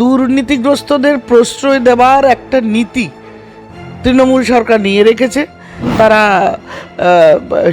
দুর্নীতিগ্রস্তদের প্রশ্রয় দেওয়ার একটা নীতি তৃণমূল সরকার নিয়ে রেখেছে। তারা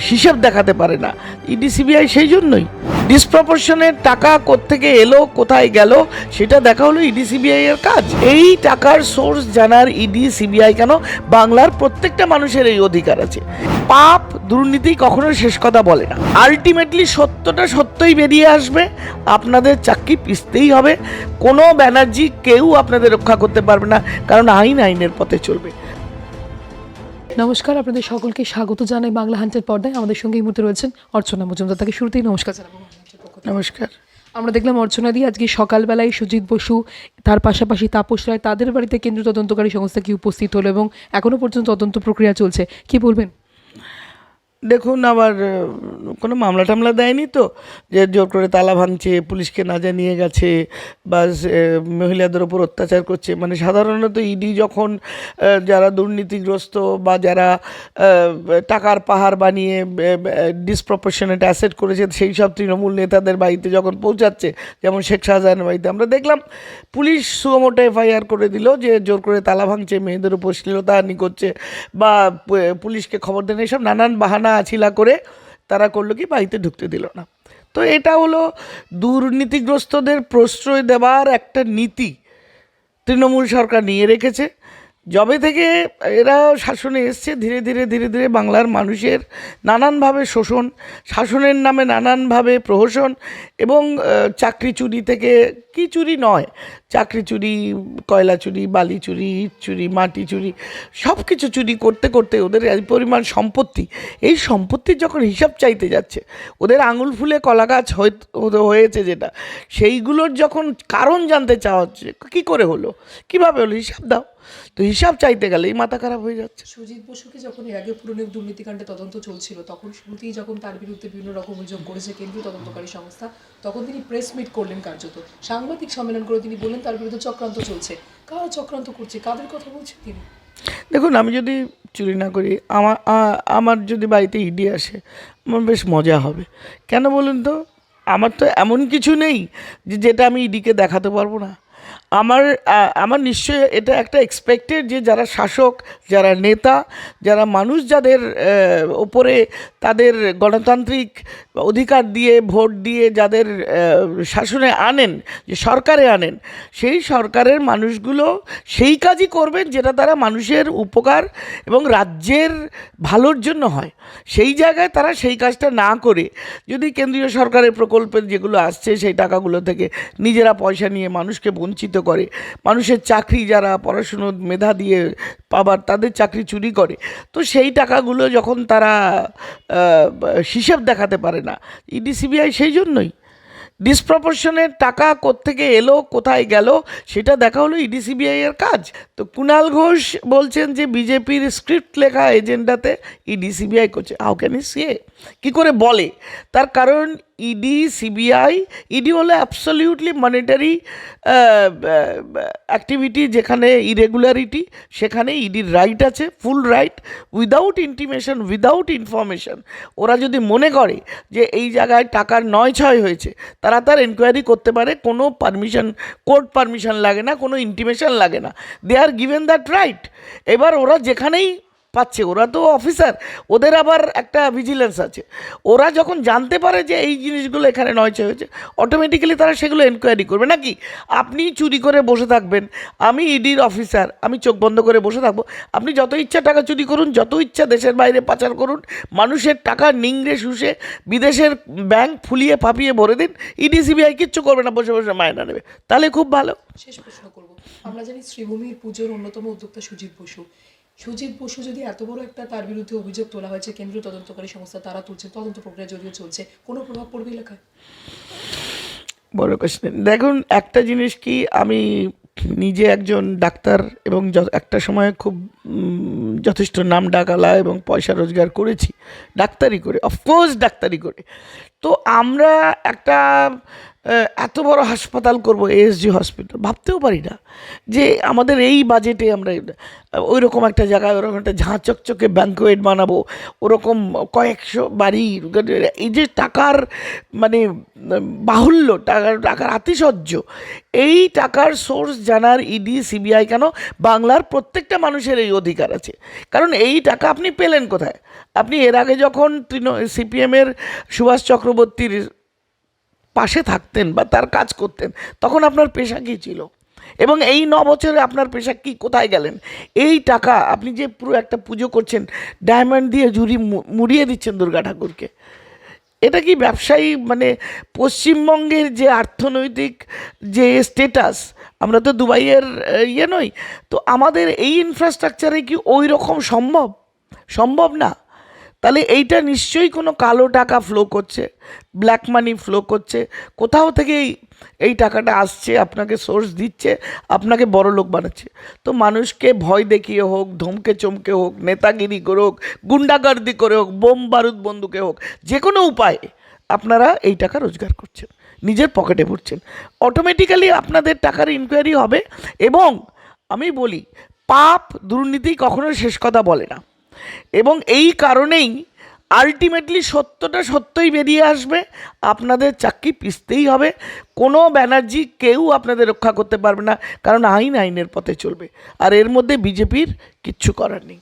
হিসেব দেখাতে পারে না। ইডি সিবিআই সেই জন্যই। ডিসপ্রপোর্শনের টাকা কোত্থেকে এলো, কোথায় গেল, সেটা দেখা হলো ইডি সিবিআই এর কাজ। এই টাকার সোর্স জানার ইডি সিবিআই কেন? বাংলার প্রত্যেকটা মানুষের এই অধিকার আছে। পাপ, দুর্নীতি কখনো শেষ কথা বলে না। আলটিমেটলি সত্যটা সত্যই বেরিয়ে আসবে। আপনাদের চাকরি পিসতেই হবে। কোনো ব্যানার্জি কেউ আপনাদের রক্ষা করতে পারবে না, কারণ আইন আইনের পথে চলবে। নমস্কার আপনাদের সকলকে স্বাগত জানাই বাংলা হান্টের পর্দায়। আমাদের সঙ্গে এই মুহূর্তে রয়েছেন অর্চনা মজুমদার। তাকে শুরুতেই নমস্কার জানাব। নমস্কার। আমরা দেখলাম অর্চনা দিয়ে আজকে সকালবেলায় সুজিত বসু তার পাশাপাশি তাপস রায় তাদের বাড়িতে কেন্দ্রীয় তদন্তকারী সংস্থা কি উপস্থিত হলো এবং এখনও পর্যন্ত তদন্ত প্রক্রিয়া চলছে। কি বলবেন? দেখুন আবার কোনো মামলা টামলা দেয়নি তো, যে জোর করে তালা ভাঙছে, পুলিশকে না জানিয়ে গেছে, বা মহিলাদের ওপর অত্যাচার করছে। মানে সাধারণত ইডি যখন যারা দুর্নীতিগ্রস্ত বা যারা টাকার পাহাড় বানিয়ে ডিসপ্রপোর্শনেট অ্যাসেট করেছে, সেই সব তৃণমূল নেতাদের বাড়িতে যখন পৌঁছাচ্ছে, যেমন শেখ শাহজাহানের বাড়িতে, আমরা দেখলাম পুলিশ সুমোটো এফআইআর করে দিল যে জোর করে তালা ভাঙছে, মেয়েদের উপর শ্লীলতাহানি করছে, বা পুলিশকে খবর দেন, এইসব নানান বাহানা আছিলা করে তারা করল কি, বাড়িতে ঢুকতে দিল না। তো এটা হলো দুর্নীতিগ্রস্তদের প্রশ্রয় দেওয়ার একটা নীতি তৃণমূল সরকার নিয়ে রেখেছে। যবে থেকে এরা শাসনে এসছে, ধীরে ধীরে ধীরে ধীরে বাংলার মানুষের নানানভাবে শোষণ, শাসনের নামে নানানভাবে প্রহসন এবং চাকরি চুরি থেকে কি চুরি নয়, চাকরি চুরি, কয়লা চুরি, বালি চুরি, ইট চুরি, মাটি চুরি সব কিছু চুরি করতে করতে ওদের এই পরিমাণ সম্পত্তি, এই সম্পত্তির যখন হিসাব চাইতে যাচ্ছে, ওদের আঙুল ফুলে কলা গাছ হয়ে- হয়েছে যেটা, সেইগুলোর যখন কারণ জানতে চাওয়া হচ্ছে, কী করে হলো? কীভাবে হলো? হিসাব দাও। তো হিসাব চাইতে গেলেই মাথা খারাপ হয়ে যাচ্ছে। সুজিত বসুকে যখন এর আগে পুরনো দুর্নীতিকাণ্ডে তদন্ত চলছিল তখন শুরুতেই যখন তার বিরুদ্ধে বিভিন্ন রকম অভিযোগ করেছে কেন্দ্রীয় তদন্তকারী সংস্থা তখন তিনি প্রেস মিট করলেন কার্যত। সাংবাদিক সম্মেলন করে তিনি বললেন তার বিরুদ্ধে চক্রান্ত চলছে। কারা চক্রান্ত করছে কাদের কথা বলছেন তিনি? দেখুন আমি যদি চুরি না করি আমার আমার যদি বাড়িতে ইডি আসে আমার বেশ মজা হবে। কেন বলুন তো আমার তো এমন কিছু নেই যে যেটা আমি ইডিকে দেখাতে পারব না। আমার আমার নিশ্চয়ই এটা একটা এক্সপেক্টেড যে যারা শাসক, যারা নেতা, যারা মানুষ যাদের ওপরে তাদের গণতান্ত্রিক অধিকার দিয়ে, ভোট দিয়ে যাদের শাসনে আনেন, যে সরকারে আনেন, সেই সরকারের মানুষগুলো সেই কাজই করবেন যেটা তারা মানুষের উপকার এবং রাজ্যের ভালোর জন্য হয়। সেই জায়গায় তারা সেই কাজটা না করে, যদি কেন্দ্রীয় সরকারের প্রকল্পের যেগুলো আসছে, সেই টাকাগুলো থেকে নিজেরা পয়সা নিয়ে মানুষকে বঞ্চিত করে। মানুষের চাকরি যারা পড়াশুনো মেধা দিয়ে পাবার, তাদের চাকরি চুরি করে। তো সেই টাকাগুলো যখন তারা হিসেব দেখাতে পারে না, ইডি, সিবিআই সেই জন্যই। ডিসপ্রপোর্শনের টাকা কোত্থেকে এলো, কোথায় গেল, সেটা দেখা হলো ইডি, সিবিআই এর কাজ। তো কুণাল ঘোষ বলছেন যে বিজেপির স্ক্রিপ্ট লেখা এজেন্ডাতে ইডি, সিবিআই করছে। হাউ ক্যান ই সে কী করে বলে? তার কারণ ইডি সিবিআই ইডি হলো অ্যাবসলিউটলি মনিটারি অ্যাক্টিভিটি যেখানে ইরেগুলারিটি সেখানে ইডির রাইট আছে full right without intimation without information ওরা যদি মনে করে যে এই জায়গায় টাকার নয় ছয় হয়েছে, তারা তার এনকোয়ারি করতে পারে, কোনো পারমিশন কোর্ট পারমিশন লাগে না, কোনো ইন্টিমেশন লাগে না। They are given that right এবার ওরা যেখানেই পাচ্ছে। ওরা তো অফিসার ওদের আবার একটা ভিজিলেন্স আছে। ওরা যখন জানতে পারে যে এই জিনিসগুলো এখানে নয়চয় হয়েছে অটোমেটিক্যালি তারা সেগুলো এনকোয়ারি করবে। নাকি? আপনি চুরি করে বসে থাকবেন, আমি ইডির অফিসার আমি চোখ বন্ধ করে বসে থাকব। আপনি যত ইচ্ছা টাকা চুরি করুন, যত ইচ্ছা দেশের বাইরে পাচার করুন, মানুষের টাকা নিংড়ে শুষে বিদেশের ব্যাংক ফুলিয়ে ফাঁপিয়ে ভরে দিন ইডি সিবিআই কিচ্ছু করবে না, বসে বসে মায়না নেবে। তাহলে খুব ভালো। শেষ প্রশ্ন করব। আমরা জানি শ্রীভূমির পুজোর অন্যতম উদ্যোক্তা সুজিত বসু। সুজিত বসু যদি এত বড় একটা তার বিরুদ্ধে অভিযোগ তোলা হয়েছে, কেন্দ্রীয় তদন্তকারী সংস্থা তারা তুলছে, তদন্ত প্রক্রিয়া যদিও চলছে, কোনো প্রভাব পড়বে এলাকায়? বড় কোশ্চেন দেখুন, একটা জিনিস কি, আমি নিজে একজন ডাক্তার এবং একটা সময় খুব যথেষ্ট নাম ডাকালা এবং পয়সা রোজগার করেছি, ডাক্তারি করে অফকোর্স ডাক্তারি করে। তো আমরা একটা এত বড় হাসপাতাল করব এএসজি হসপিটাল ভাবতেও পারি না যে আমাদের এই বাজেটে আমরা ওই রকম একটা জায়গায়, ওরকম একটা ঝাঁ চকচকে ব্যাঙ্কোয়েট বানাবো, ওরকম কয়েকশো বাড়ি, এই যে টাকার মানে বাহুল্য, টাকার টাকার আতিশয্য, এই টাকার সোর্স জানার ইডি সিবিআই কেন? বাংলার প্রত্যেকটা মানুষের এই অধিকার আছে। কারণ এই টাকা আপনি পেলেন কোথায়? আপনি এর আগে যখন তৃণ সিপিএমের সুভাষ চক্রবর্তীর পাশে থাকতেন বা তার কাজ করতেন, তখন আপনার পেশা কী ছিল? এবং এই ন বছরে আপনার পেশা কি, কোথায় গেলেন? এই টাকা আপনি যে পুরো একটা পুজো করছেন ডায়মন্ড দিয়ে জুড়ি মুড়িয়ে দিচ্ছেন দুর্গা ঠাকুরকে, এটা কি ব্যবসায়ী মানে পশ্চিমবঙ্গের যে অর্থনৈতিক যে স্টেটাস আমরা তো দুবাইয়ের ইয়ে নই, তো আমাদের এই ইনফ্রাস্ট্রাকচারে কি ওই রকম সম্ভব? সম্ভব না? তাহলে এইটা নিশ্চয়ই কোনো কালো টাকা ফ্লো করছে ব্ল্যাক মানি ফ্লো করছে। কোথাও থেকে এই টাকাটা আসছে, আপনাকে সোর্স দিচ্ছে, আপনাকে বড় লোক বানাচ্ছে। তো মানুষকে ভয় দেখিয়ে হোক, ধমকে চমকে হোক, নেতাগিরি করে হোক, গুন্ডাগার্দি করে হোক, বোম বারুদ বন্দুকে হোক, যে কোনো উপায়ে আপনারা এই টাকা রোজগার করছেন, নিজের পকেটে ভরছেন। অটোমেটিক্যালি আপনাদের টাকার ইনকোয়ারি হবে এবং আমি বলি, পাপ দুর্নীতি কখনো শেষ কথা বলে না। এবং এই কারণেই আলটিমেটলি সত্যটা সত্যই বেরিয়ে আসবে। আপনাদের চাকরি পিসতেই হবে। কোনো ব্যানার্জি কেউ আপনাদের রক্ষা করতে পারবে না, কারণ আইন আইনের পথে চলবে। আর এর মধ্যে বিজেপির কিচ্ছু করার নেই।